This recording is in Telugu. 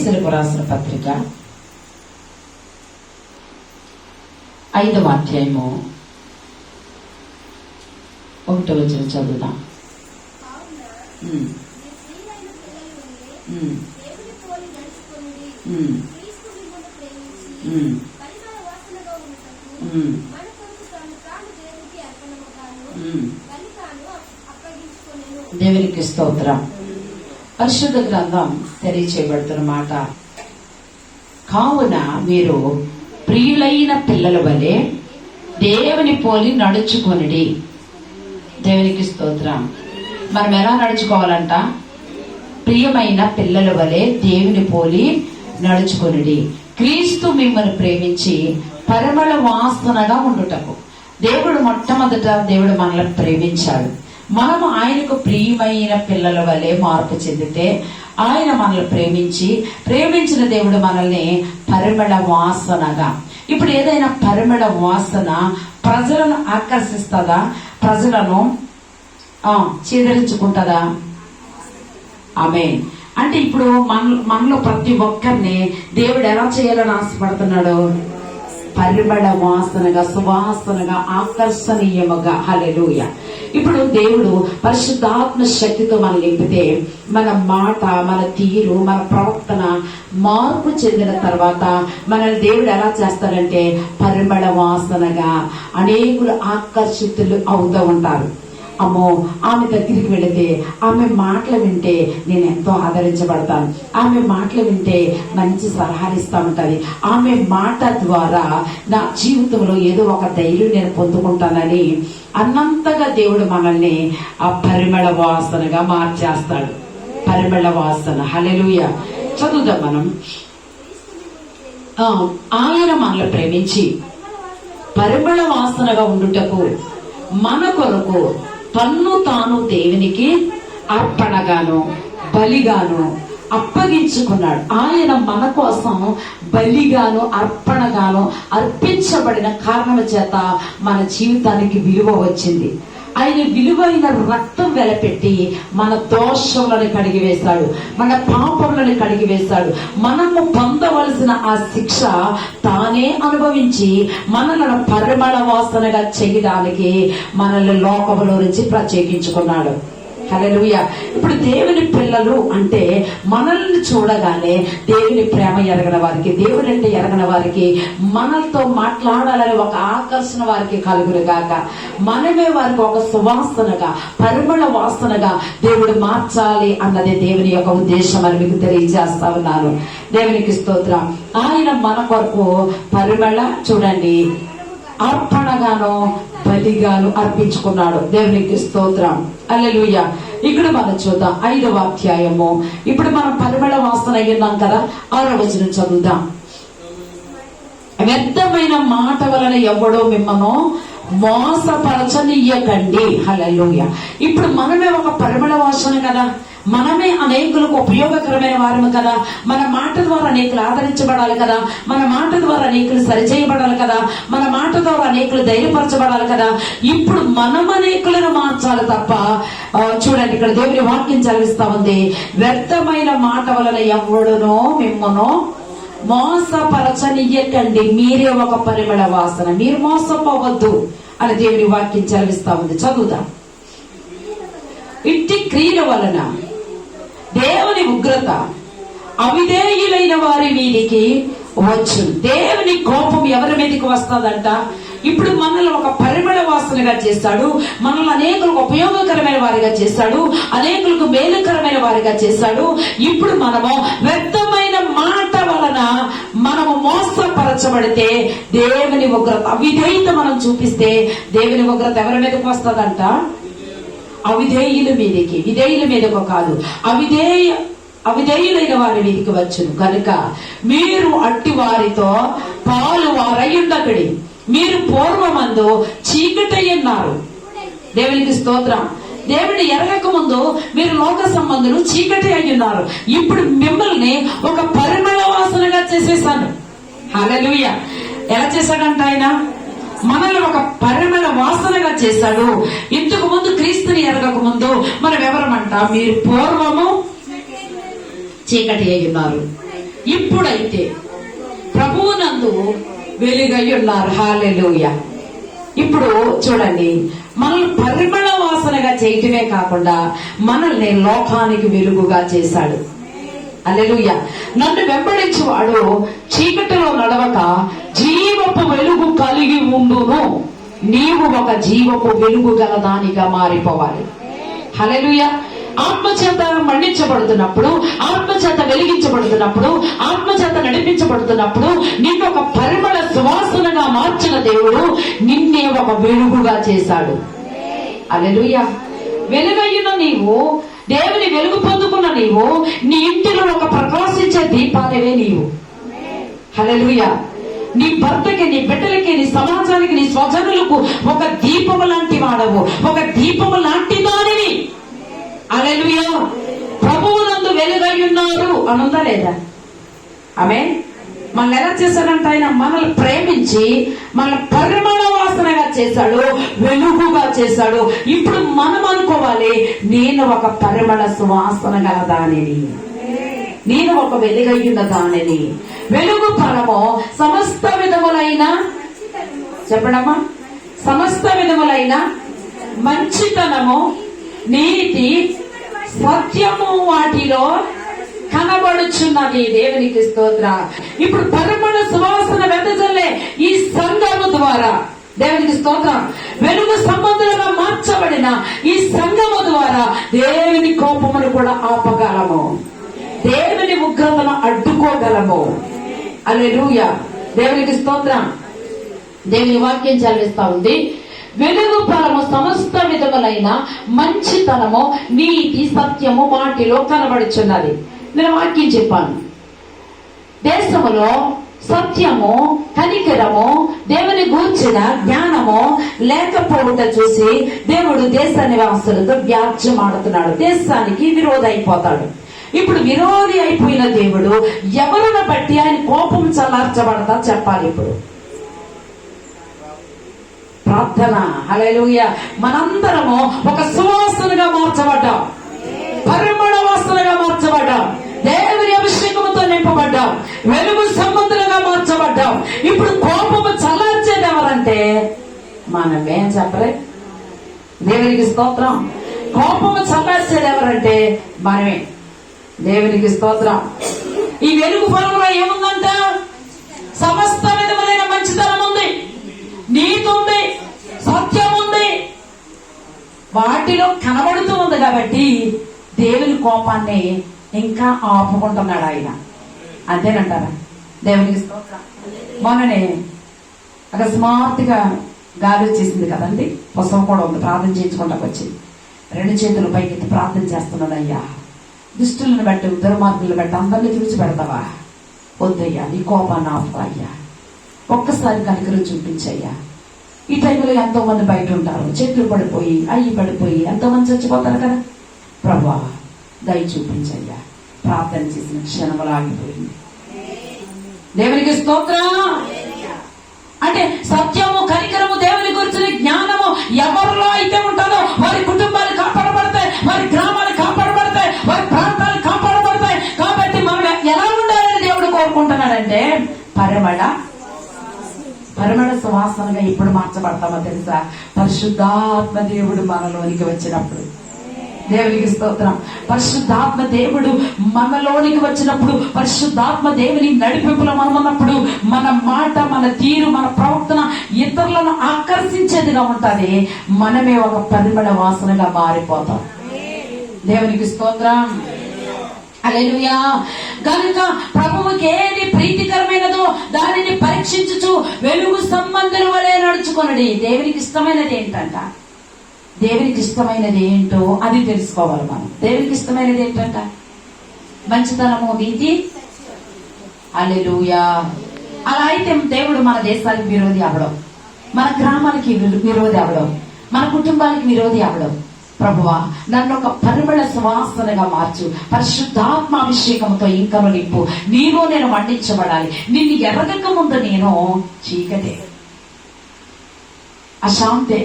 ఎఫ్ఎస్ఎల్కు రాసిన పత్రిక. ఐదవ అధ్యాయము. ఒకటో వచ్చిన చదువుదాం. దేవునికి స్తోత్రం. పరిశుద్ధ గ్రంథం తెలియచేయబడుతున్న మాట. కావున మీరు ప్రియులైన పిల్లల వలె దేవుని పోలి నడుచుకొనిడి. దేవునికి స్తోత్రం. మనం ఎలా నడుచుకోవాలంట? ప్రియమైన పిల్లల వలె దేవుని పోలి నడుచుకొనిడి. క్రీస్తు మిమ్మల్ని ప్రేమించి పరమల వాసనగా ఉండుటకు. దేవుడు మొట్టమొదట దేవుడు మనల్ని ప్రేమించాడు. మనము ఆయనకు ప్రియమైన పిల్లల వలె మార్పు చెందితే ఆయన మనల్ని ప్రేమించి ప్రేమించిన దేవుడు మనల్ని పరిమళ వాసనగా. ఇప్పుడు ఏదైనా పరిమళ వాసన ప్రజలను ఆకర్షిస్తుందా? ప్రజలను చేదరించుకుంటుందా? ఆమె అంటే ఇప్పుడు మన మనలో ప్రతి ఒక్కరిని దేవుడు ఎలా చేయాలని ఆశపడుతున్నాడు? పరిమళ వాసనగా సువాసనగా ఆకర్షణీయముగా. హలెలుయా ఇప్పుడు దేవుడు పరిశుద్ధాత్మ శక్తితో మనం నింపితే మన మాట మన తీరు మన ప్రవర్తన మార్పు చెందిన తర్వాత మనల్ని దేవుడు ఎలా చేస్తాడంటే పరిమళ వాసనగా అనేకులు ఆకర్షితులు అవుతూ ఉంటారు. అమ్మో ఆమె దగ్గరికి వెళితే ఆమె మాటలు వింటే నేను ఎంతో ఆదరించబడతాను. ఆమె మాటలు వింటే మంచి సలహాలు ఇస్తా ఆమె మాట ద్వారా నా జీవితంలో ఏదో ఒక ధైర్యం నేను పొందుకుంటానని అన్నంతగా దేవుడు మనల్ని ఆ పరిమళ వాసనగా మార్చేస్తాడు. పరిమళ వాసన. హలెలుయ చదువుదాం మనం. ఆ, ఆయన మనల్ని ప్రేమించి పరిమళ వాసనగా ఉండుటకు మన కొరకు తన్ను తాను దేవునికి అర్పణగాను బలిగాను అప్పగించుకున్నాడు. ఆయన మన కోసం బలిగాను అర్పణగాను అర్పించబడిన కారణం చేత మన జీవితానికి విలువ వచ్చింది. ఆయన విలువైన రక్తం వెలపెట్టి మన దోషములను కడిగివేశాడు మన పాపములను కడిగివేశాడు. మనము పొందవలసిన ఆ శిక్ష తానే అనుభవించి మనలను పరిమళ వాసనగా చేయడానికి మనల్ని లోకములో నుంచి ప్రత్యేకించుకున్నాడు. హలలుయ ఇప్పుడు దేవుని పిల్లలు అంటే మనల్ని చూడగానే దేవుని ప్రేమ ఎరగిన వారికి దేవుని అంటే ఎరగిన వారికి మనలతో మాట్లాడాలని ఒక ఆకర్షణ వారికి కలుగురుగాక మనమే వారికి ఒక సువాసనగా పరిమళ వాసనగా దేవుడు మార్చాలి అన్నదే దేవుని యొక్క ఉద్దేశం అని మీకు తెలియజేస్తా ఉన్నాను. దేవునికి స్తోత్రం. ఆయన మన కొరకు పరిమళ చూడండి అర్పణగాను బలిగాను అర్పించుకున్నాడు. దేవునికి స్తోత్రం. అల్లెలుయ్య ఇక్కడ మనం చూద్దాం ఐదవ అధ్యాయము. ఇప్పుడు మనం పరిమళ వాసన అయ్యున్నాం కదా ఆరో వచనం చదువుదాం. వ్యర్థమైన మాట వలన ఎవడో మిమ్మను మోసపరచనీయకండి. హల్లెలూయ. ఇప్పుడు మనమే ఒక పరిమళ వాసన కదా. మనమే అనేకులకు ఉపయోగకరమైన వారము కదా. మన మాట ద్వారా అనేకులు ఆదరించబడాలి కదా. మన మాట ద్వారా అనేకులు సరిచేయబడాలి కదా. మన మాట ద్వారా అనేకులు ధైర్యపరచబడాలి కదా. ఇప్పుడు మనం అనేకులను మార్చాలి తప్ప చూడండి ఇక్కడ దేవుని వాక్యం చదివిస్తా ఉంది. వ్యర్థమైన మాట వలన ఎవడునో మిమ్మను మోసపరచనియ్యకండి. మీరే ఒక పరిమళ వాసన. మీరు మోసపోవద్దు అని దేవుని వాక్యం చదివిస్తా ఉంది. చదువుదాం. ఇంటి క్రియల వలన దేవుని ఉగ్రత అవిధేయులైన వారి మీదికి వచ్చు. దేవుని కోపం ఎవరి మీదకి వస్తుందంట? ఇప్పుడు మనల్ని ఒక పరిమళ వాసనగా చేస్తాడు. మనల్ని అనేకులకు ఉపయోగకరమైన వారిగా చేస్తాడు. అనేకులకు మేలుకరమైన వారిగా చేస్తాడు. ఇప్పుడు మనము వ్యర్థమైన మాట వలన మనము మోసపరచబడితే దేవుని ఉగ్రత అవిధేయత మనం చూపిస్తే దేవుని ఉగ్రత ఎవరి మీదకి వస్తుందంట? అవిధేయుల మీదకి విధేయుల మీదకు కాదు. అవిధేయ అవిధేయులైన వారి మీదకి వచ్చును. కనుక మీరు అట్టి వారితో పాలు వారయ్యుండకడి మీరు పూర్వమందు చీకటయ్యున్నారు. దేవునికి స్తోత్రం. దేవుని ఎరగక ముందు మీరు లోక సంబంధులు చీకటి అయి ఉన్నారు ఇప్పుడు మిమ్మల్ని ఒక పరిమళ వాసనగా చేసేసాను అలలుయ ఎలా చేశాడంట ఆయన? మనల్ని ఒక పరిమళ వాసనగా చేశాడు. ఇంతకు ముందు క్రీస్తుని ఎరగక ముందు మనం ఎవరమంట? మీరు పూర్వము చీకటి అయి ఉన్నారు. ఇప్పుడైతే ప్రభువునందు వెలుగై ఉన్నారు. హాలెలూయ ఇప్పుడు చూడండి మనల్ని పరిమళ వాసనగా చేయటమే కాకుండా మనల్ని లోకానికి వెలుగుగా చేశాడు. అల్లెలుయ్య నన్ను వెంబడించువాడు చీకటిలో నడవక జీవపు వెలుగు కలిగి ఉండును. నీవు ఒక జీవపు వెలుగు గలదానిగా మారిపోవాలి. హలెలుయ్య ఆత్మచేత మండించబడుతున్నప్పుడు ఆత్మచేత వెలిగించబడుతున్నప్పుడు ఆత్మచేత నడిపించబడుతున్నప్పుడు నిన్ను ఒక పరిమళ సువాసనగా మార్చిన దేవుడు నిన్నే ఒక వెలుగుగా చేశాడు. అలెలుయ్య వెలుగయ్యున నీవు దేవుని వెలుగు పొందుకున్న నీవు నీ ఇంటిలో ఒక ప్రకాశించే దీపాలవే నీవు. హలలుయ నీ భర్తకి నీ బిడ్డలకి నీ సమాజానికి నీ స్వజనులకు ఒక దీపము లాంటి వాడవు. ఒక దీపము లాంటి దానివి అలెలుయా ప్రభువునందు వెలుగై ఉన్నారు అనుందా లేదా? ఆమె మనల్ని ఎలా చేశాడంటే ఆయన? మనల్ని ప్రేమించి మన పరిమళ వాసనగా చేశాడు వెలుగుగా చేశాడు. ఇప్పుడు మనం నేను ఒక పరిమళ సువాసన గల దానిని. నేను ఒక వెలుగయ్యున్న దానిని. వెలుగు ఫలము సమస్త విధములైన చెప్పడమా సమస్త విధములైన మంచితనము నీతి సత్యము వాటిలో కనబడుచున్నది దేవునికి స్తోత్ర. ఇప్పుడు పరిమళ సువాసన వెదజల్లే ఈ సంఘము ద్వారా. దేవునికి స్తోత్రం. వెలుగు సంబంధులుగా మార్చబడిన ఈ సంఘము ద్వారా దేవుని కోపమును కూడా ఆపగలము. దేవుని ఉగ్రతను అడ్డుకోగలము. రూయ దేవునికి స్తోత్రం. దేవుని వాక్యం చదివిస్తా ఉంది. వెలుగు ఫలము సమస్త విధములైన మంచితనము నీతి సత్యము వాటిలో కనబడుచున్నది. నేను వాక్యం చెప్పాను. దేశములో సత్యము కనికరము దేవుని గూర్చిన జ్ఞానము లేకపోవట చూసి దేవుడు దేశ నివాసులతో వ్యాజ్యమాడుతున్నాడు దేశానికి విరోధ అయిపోతాడు ఇప్పుడు విరోధి అయిపోయిన దేవుడు ఎవరిని బట్టి ఆయన కోపం చల్లార్చబడతా చెప్పాలి ఇప్పుడు? ప్రార్థన. హల్లెలూయా. మనందరము ఒక సువాసనగా మార్చబడ్డాం. పరిమళ వాసనగా మార్చబడ్డాం. దేవుని అభిషేకముతో నింపబడ్డాం. వెలుగు సంబంధులుగా ఇప్పుడు కోపము చల్లార్చేది ఎవరంటే మనమేం చెప్పలే. దేవునికి స్తోత్రం. కోపము చల్లార్చేది ఎవరంటే మనమే. దేవునికి స్తోత్రం. ఈ వెలుగు ఫలంలో ఏముందంట? సమస్త విధములైన మంచితనం ఉంది. నీతి ఉంది. సత్యం ఉంది. వాటిలో కనబడుతూ ఉంది కాబట్టి దేవుని కోపాన్ని ఇంకా ఆపుకుంటున్నాడు ఆయన. అంతేనంటారా? దేవునికి స్తోత్రం. మొన్ననే అకస్మాత్తుగా గాలి వచ్చేసింది కదండి. పుస్తకం కూడా ఉంది. ప్రార్థన చేయించుకుంటాకు వచ్చింది. రెండు చేతులు పైకెత్తి ప్రార్థన చేస్తున్నాడు దుష్టులను బట్టి దుర్మార్గులను బట్టి అందరినీ విడిచిపెడతావా వద్దయ్యా నీ కోపాన్ని ఆపుతా అయ్యా. ఒక్కసారి కనికరం చూపించయ్యా. ఈ టైంలో ఎంతో మంది బయట ఉంటారు. చేతులు పడిపోయి అయ్యి పడిపోయి ఎంతో మంది చచ్చిపోతారు కదా. ప్రభా దయ చూపించయ్యా. ప్రార్థన చేసిన క్షణములు ఆగిపోయింది. దేవునికి స్తోత్రం. అంటే సత్యము కనికరము దేవుని గురించిన జ్ఞానము ఎవరిలో అయితే ఉంటుందో వారి కుటుంబాలు కాపాడబడతాయి వారి గ్రామాలు కాపాడబడతాయి వారి ప్రాంతాలు కాపాడబడతాయి. కాబట్టి మనం ఎలా ఉండాలని దేవుడు కోరుకుంటున్నాడంటే పరమళ పరమళ సువాసనగా ఇప్పుడు మార్చబడతామో తెలుసా? పరిశుద్ధాత్మ దేవుడు మనలోనికి వచ్చినప్పుడు. దేవునికి స్తోత్రం. పరిశుద్ధాత్మ దేవుడు మనలోనికి వచ్చినప్పుడు పరిశుద్ధాత్మ దేవుని నడిపింపులో మనం ఉన్నప్పుడు మన మాట మన తీరు మన ప్రవర్తన ఇతరులను ఆకర్షించేదిగా ఉంటుంది. మనమే ఒక పరిమళ వాసనగా మారిపోతాం. దేవునికి స్తోత్రం. అలెలుయా కనుక ప్రభువుకి ఏది ప్రీతికరమైనదో దానిని పరీక్షించుచు వెలుగు సంబంధుల వలె నడుచుకున్నది దేవునికి ఇష్టమైనది ఏంటంట? దేవునికి ఇష్టమైనది ఏంటో అది తెలుసుకోవాలి మనం. దేవునికి ఇష్టమైనది ఏంటంట? మంచితనము నీతి. అల్లెలుయా అలా అయితే దేవుడు మన దేశానికి విరోధి అవడం మన గ్రామానికి విరోధి అవడం మన కుటుంబానికి విరోధి అవడం ప్రభువా నన్ను ఒక పరిమళ సువాసనగా మార్చు పరిశుద్ధాత్మ అభిషేకంతో ఇంకను నింపు. నీలో నేను మండించబడాలి నిన్ను ఎరగక ముందు నేను చీకటే. అశాంతే.